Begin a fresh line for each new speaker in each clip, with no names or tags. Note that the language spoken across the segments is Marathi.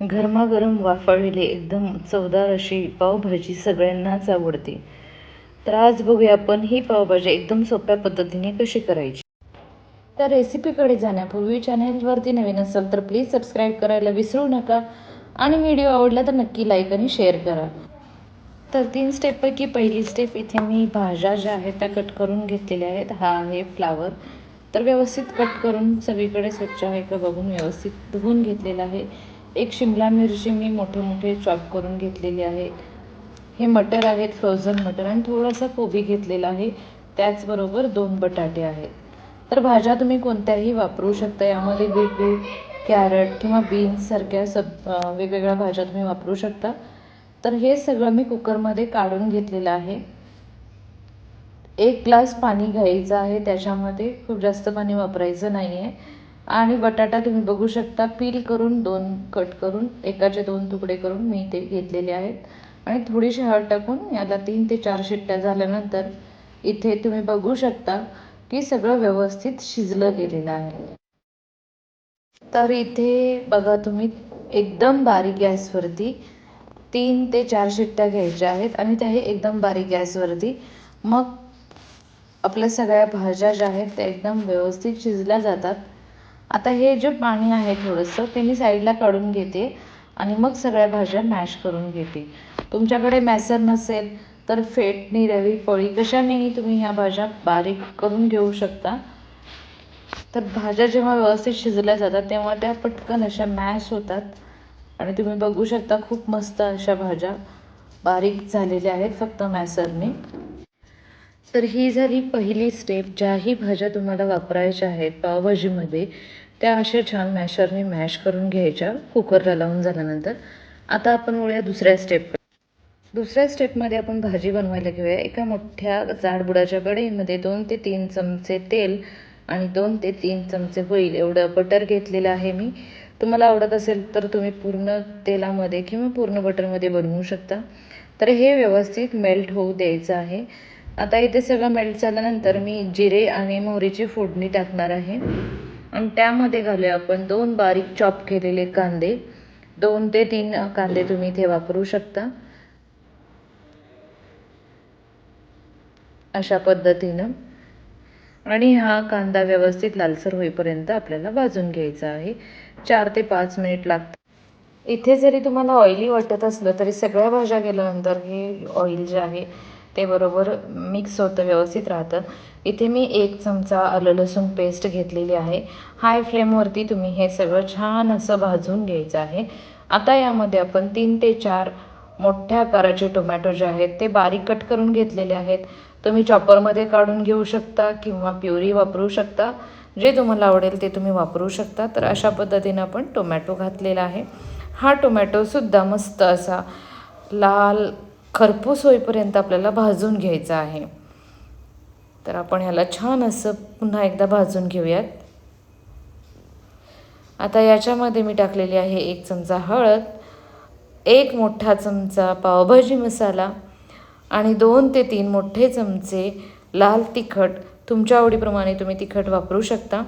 गरमागरम वाफाळलेली एकदम चवदार अशी पावभाजी सगळ्यांनाच आवडते. तर आज बघूया आपण ही पावभाजी एकदम सोप्या पद्धतीने कशी करायची. तर रेसिपीकडे जाण्यापूर्वी चॅनेलवरती नवीन असाल तर प्लीज सबस्क्राईब करायला विसरू नका आणि व्हिडिओ आवडला तर नक्की लाईक आणि शेअर करा. तर तीन स्टेपपैकी पहिली स्टेप इथे मी भाज्या ज्या आहेत त्या कट करून घेतलेल्या आहेत. हा आहे फ्लावर तर व्यवस्थित कट करून सगळीकडे स्वच्छ आहे का बघून व्यवस्थित धुवून घेतलेलं आहे. एक शिमला मिरची मी मोठे मोठे चॉप करून घेतलेली आहे. हे मटर आहेत फ्रोझन मटर आणि थोडासा कोबी घेतलेला आहे. त्याचबरोबर दोन बटाटे आहेत. तर भाज्या तुम्ही कोणत्याही वापरू शकता. यामध्ये बीटरूट कॅरट किंवा बीन्ससारख्या सब वेगवेगळ्या भाज्या तुम्ही वापरू शकता. तर हे सगळं मी कुकरमध्ये काढून घेतलेलं आहे. एक ग्लास पाणी घ्यायचं आहे. त्याच्यामध्ये खूप जास्त पाणी वापरायचं नाही आहे आणि बटाटा तुम्ही बघू शकता पील करून दोन कट करून एकाचे दोन तुकडे करून मी ते घेतलेले आहेत. आणि थोडीशी हळद टाकून याला तीन ते चार शिट्ट्या झाल्यानंतर इथे तुम्ही बघू शकता की सगळं व्यवस्थित शिजलं गेलेलं आहे. तर इथे बघा तुम्ही एकदम बारीक गॅसवरती तीन ते चार शिट्ट्या घ्यायच्या आहेत आणि त्याही एकदम बारीक गॅसवरती. मग आपल्या सगळ्या भाज्या ज्या आहेत त्या एकदम व्यवस्थित शिजल्या जातात. आता हे जे पाणी आहे थोडंसं ते मी साईडला काढून घेते आणि मग सगळ्या भाज्या मॅश करून घेते. तुमच्याकडे मॅसर नसेल तर फेटणी रवी पळी कशानेही तुम्ही ह्या भाज्या बारीक करून घेऊ शकता. तर भाज्या जेव्हा व्यवस्थित शिजल्या जातात तेव्हा त्या पटकन अशा मॅश होतात. आणि तुम्ही बघू शकता खूप मस्त अशा भाज्या बारीक झालेल्या आहेत फक्त मॅसरने. तर ही झाली पहिली स्टेप ज्याही भाज्या तुम्हाला वापरायच्या आहेत पावभाजीमध्ये. त्या अशा छान मॅशरने मॅश करून घ्यायच्या कुकरला लावून झाल्यानंतर. आता आपण वळूया दुसऱ्या स्टेप दुसऱ्या स्टेपमध्ये आपण भाजी बनवायला घेऊया. एका मोठ्या जाडबुडाच्या कढईमध्ये दोन ते तीन चमचे तेल आणि दोन ते तीन चमचे होईल. एवढं बटर घेतलेलं आहे मी. तुम्हाला आवडत असेल तर तुम्ही पूर्ण तेलामध्ये किंवा पूर्ण बटरमध्ये बनवू शकता. तर हे व्यवस्थित मेल्ट होऊ द्यायचं आहे. आता इथे सगळं मेल्ट झाल्यानंतर मी जिरे आणि मोहरीची फोडणी टाकणार आहे. आणि त्यामध्ये घालूया आपण दोन बारीक चॉप केलेले कांदे. दोन ते तीन कांदे तुम्ही इथे वापरू शकता. अशा पद्धतीनं. आणि हा कांदा व्यवस्थित लालसर होईपर्यंत आपल्याला भाजून घ्यायचा आहे. चार ते पाच मिनिट लागतात. इथे जरी तुम्हाला ऑइली वाटत असलं तरी सगळ्या भाज्या गेल्यानंतर हे ऑइल जे आहे ते बरोबर मिक्स होतं व्यवस्थित राहतं. इथे मी एक चमचा आलं लसूण पेस्ट घेतलेली आहे. हाय फ्लेमवरती तुम्ही हे सगळं छान असं भाजून घ्यायचं आहे. आता यामध्ये आपण तीन ते चार मोठ्या आकाराचे टोमॅटो जे आहेत ते बारीक कट करून घेतलेले आहेत. तुम्ही चॉपरमध्ये काढून घेऊ शकता किंवा प्युरी वापरू शकता. जे तुम्हाला आवडेल ते तुम्ही वापरू शकता. तर अशा पद्धतीनं आपण टोमॅटो घातलेला आहे. हा टोमॅटोसुद्धा मस्त असा लाल खरपूस होईपर्यंत आपल्याला भाजून घ्यायचं आहे. तर आपण ह्याला छान असं पुन्हा एकदा भाजून घेऊयात. आता याच्यामध्ये मी टाकलेली आहे एक चमचा हळद एक मोठा चमचा पावभाजी मसाला आणि दोन ते तीन मोठे चमचे लाल तिखट. तुमच्या आवडीप्रमाणे तुम्ही तिखट वापरू शकता.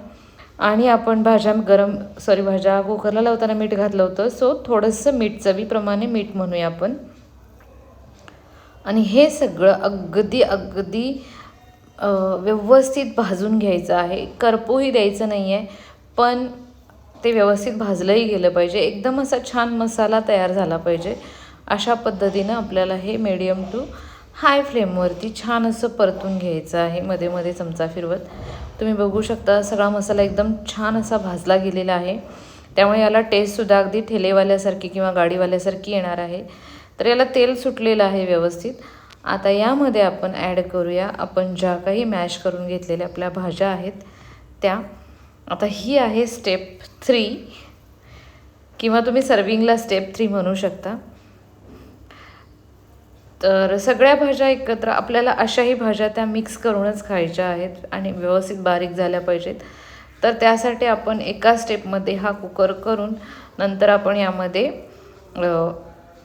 आणि आपण भाज्या गरम सॉरी भाज्या कुकरला लावताना मीठ घातलं होतं सो थोडंसं मीठ चवीप्रमाणे मीठ म्हणूया आपण. आणि हे सगळं अगदी अगदी व्यवस्थित भाजून घ्यायचं आहे. करपूही द्यायचं नाही आहे पण ते व्यवस्थित भाजलंही गेलं पाहिजे. एकदम असा छान मसाला तयार झाला पाहिजे. अशा पद्धतीनं आपल्याला हे मीडियम टू हाय फ्लेमवरती छान असं परतून घ्यायचं आहे. मध्ये मध्ये चमचा फिरवत. तुम्ही बघू शकता सगळा मसाला एकदम छान असा भाजला गेलेला आहे. त्यामुळे याला टेस्टसुद्धा अगदी ठेलेवाल्यासारखी किंवा गाडीवाल्यासारखी येणार आहे. तर याला तेल सुटलेलं आहे व्यवस्थित. आता यामध्ये आपण ॲड करूया. आपण ज्या काही मॅश करून घेतलेल्या आपल्या भाज्या आहेत त्या. आता ही आहे स्टेप थ्री किंवा तुम्ही सर्विंगला स्टेप थ्री म्हणू शकता. तर सगळ्या भाज्या एकत्र आपल्याला अशाही भाज्या त्या मिक्स करूनच खायच्या आहेत आणि व्यवस्थित बारीक झाल्या पाहिजेत. तर त्यासाठी आपण एका स्टेपमध्ये हा कुकर करून नंतर आपण यामध्ये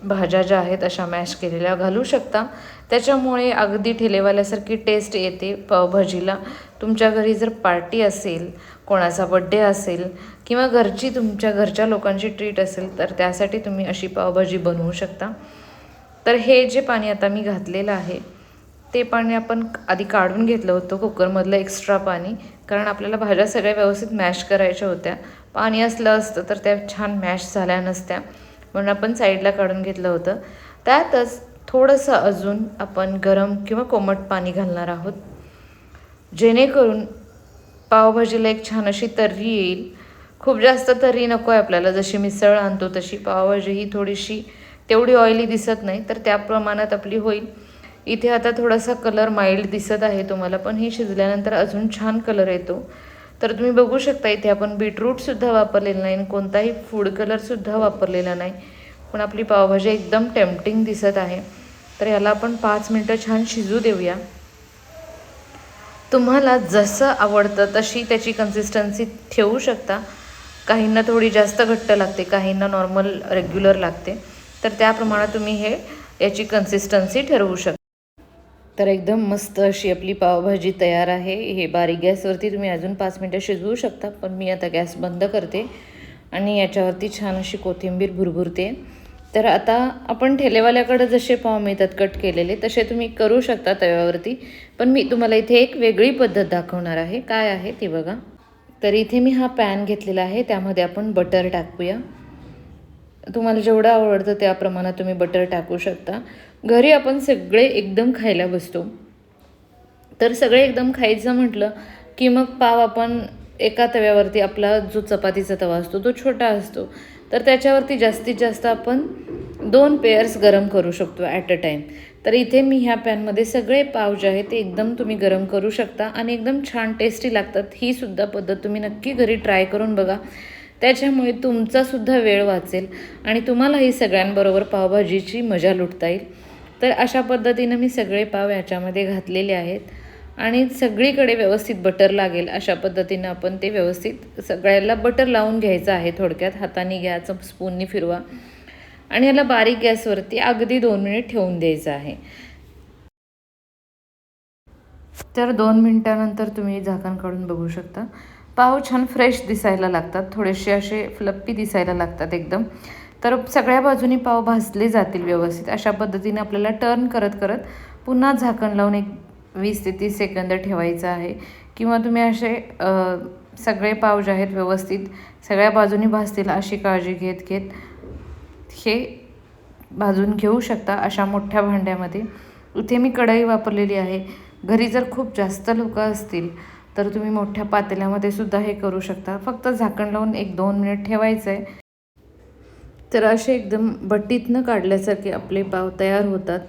भाज्या ज्या आहेत अशा मॅश केलेल्या घालू शकता. त्याच्यामुळे अगदी ठेलेवाल्यासारखी टेस्ट येते पावभाजीला. तुमच्या घरी जर पार्टी असेल कोणाचा बड्डे असेल किंवा घरची तुमच्या घरच्या लोकांची ट्रीट असेल तर त्यासाठी तुम्ही अशी पावभाजी बनवू शकता. तर हे जे पाणी आता मी घातलेलं आहे ते पाणी आपण आधी काढून घेतलं होतं कुकरमधलं एक्स्ट्रा पाणी. कारण आपल्याला भाज्या सगळ्या व्यवस्थित मॅश करायच्या होत्या. पाणी असलं असतं तर त्या छान मॅश झाल्या नसत्या. म्हणून आपण साईडला काढून घेतलं होतं. त्यातच थोडंसं अजून आपण गरम किंवा कोमट पाणी घालणार आहोत. जेणेकरून पावभाजीला एक छान अशी तर्री येईल. खूप जास्त तर्री नको आहे आपल्याला. जशी मिसळ आणतो तशी पावभाजी ही थोडीशी तेवढी ऑइली दिसत नाही तर त्या प्रमाणात आपली होईल. इथे आता थोडासा कलर माइल्ड दिसत आहे तुम्हाला पण ही शिजल्यानंतर अजून छान कलर येतो. तर तुम्ही बघू शकता इथे आपण बीटरूटसुद्धा वापरलेलं नाही आणि कोणताही फूड कलरसुद्धा वापरलेला नाही. पण आपली पावभाजी एकदम टेम्पटिंग दिसत आहे. तर याला आपण पाच मिनटं छान शिजू देऊया. तुम्हाला जसं आवडतं तशी त्याची कन्सिस्टन्सी ठेवू शकता. काहींना थोडी जास्त घट्ट लागते काहींना नॉर्मल रेग्युलर लागते. तर त्याप्रमाणे तुम्ही हे याची कन्सिस्टन्सी ठरवू शकता. तर एकदम मस्त अशी आपली पावभाजी तयार आहे. हे बारीक गॅसवरती तुम्ही अजून पाच मिनटं शिजवू शकता पण मी आता गॅस बंद करते आणि याच्यावरती छान अशी कोथिंबीर भुरभुरते. तर आता आपण ठेलेवाल्याकडे जसे पाव मिळतात कट केलेले तसे तुम्ही करू शकता तव्यावरती. पण मी तुम्हाला इथे एक वेगळी पद्धत दाखवणार आहे. काय आहे ती बघा. तर इथे मी हा पॅन घेतलेला आहे त्यामध्ये आपण बटर टाकूया. तुम्हाला जेवढं आवडतं त्या प्रमाणात तुम्ही बटर टाकू शकता. घरी आपण सगळे एकदम खायला बसतो. तर सगळे एकदम खायचं म्हटलं की मग पाव आपण एका तव्यावरती आपला जो चपातीचा तवा असतो तो छोटा असतो. तर त्याच्यावरती जास्तीत जास्त आपण दोन पेयर्स गरम करू शकतो ॲट अ टाईम तर इथे मी ह्या पॅनमध्ये सगळे पाव जे आहे ते एकदम तुम्ही गरम करू शकता आणि एकदम छान टेस्टी लागतात. ही सुद्धा पद्धत तुम्ही नक्की घरी ट्राय करून बघा. त्याच्यामुळे तुमचासुद्धा वेळ वाचेल आणि तुम्हालाही सगळ्यांबरोबर पावभाजीची मजा लुटता येईल. तर अशा पद्धतीनं मी सगळे पाव याच्यामध्ये घातलेले आहेत आणि सगळीकडे व्यवस्थित बटर लागेल. अशा पद्धतीनं आपण ते व्यवस्थित सगळ्याला बटर लावून घ्यायचं आहे थोडक्यात. हाताने घ्यायचं स्पूननी फिरवा. आणि याला बारीक गॅसवरती अगदी दोन मिनिट ठेवून द्यायचं आहे. तर दोन मिनटानंतर तुम्ही झाकण काढून बघू शकता. पाव छान फ्रेश दिसायला लागतात. थोडेसे असे फ्लप्पी दिसायला लागतात एकदम. तर सगळ्या बाजूनी पाव भाजले जातील व्यवस्थित. अशा पद्धतीने आपल्याला टर्न करत करत पुन्हा झाकण लावून एक वीस ते तीस सेकंद ठेवायचं आहे. किंवा तुम्ही असे सगळे पाव जे आहेत व्यवस्थित सगळ्या बाजूनी भाजतील अशी काळजी घेत घेत हे भाजून घेऊ शकता अशा मोठ्या भांड्यामध्ये. इथे मी कढई वापरलेली आहे. घरी जर खूप जास्त लोकं असतील तर तुम्ही मोठ्या पातेल्यामध्ये सुद्धा हे करू शकता. फक्त झाकण लावून एक दोन मिनिट ठेवायचं आहे तर असे एकदम बट्टीतनं काढल्यासारखे आपले पाव तयार होतात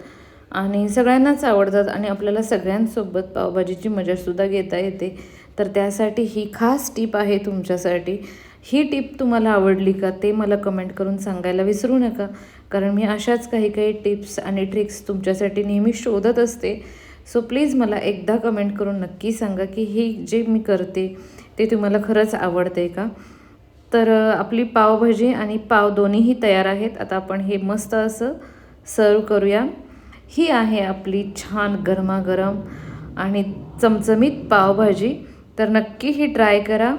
आणि सगळ्यांनाच आवडतात आणि आपल्याला सगळ्यांसोबत पावभाजीची मजासुद्धा घेता येते. तर त्यासाठी ही खास टीप आहे तुमच्यासाठी. ही टीप तुम्हाला आवडली का ते मला कमेंट करून सांगायला विसरू नका. कारण मी अशाच काही काही टिप्स आणि ट्रिक्स तुमच्यासाठी नेहमी शोधत असते. सो प्लीज मला एकदा कमेंट करून नक्की सांगा की ही जे मी करते ते तुम्हाला खरंच आवडते का? तर आपली पावभाजी आणि पाव दोन्हीही तयार आहेत. आता आपण हे मस्त असं सर्व करूया. ही आहे आपली छान गरमागरम आणि चमचमीत पावभाजी. तर नक्की ही ट्राय करा.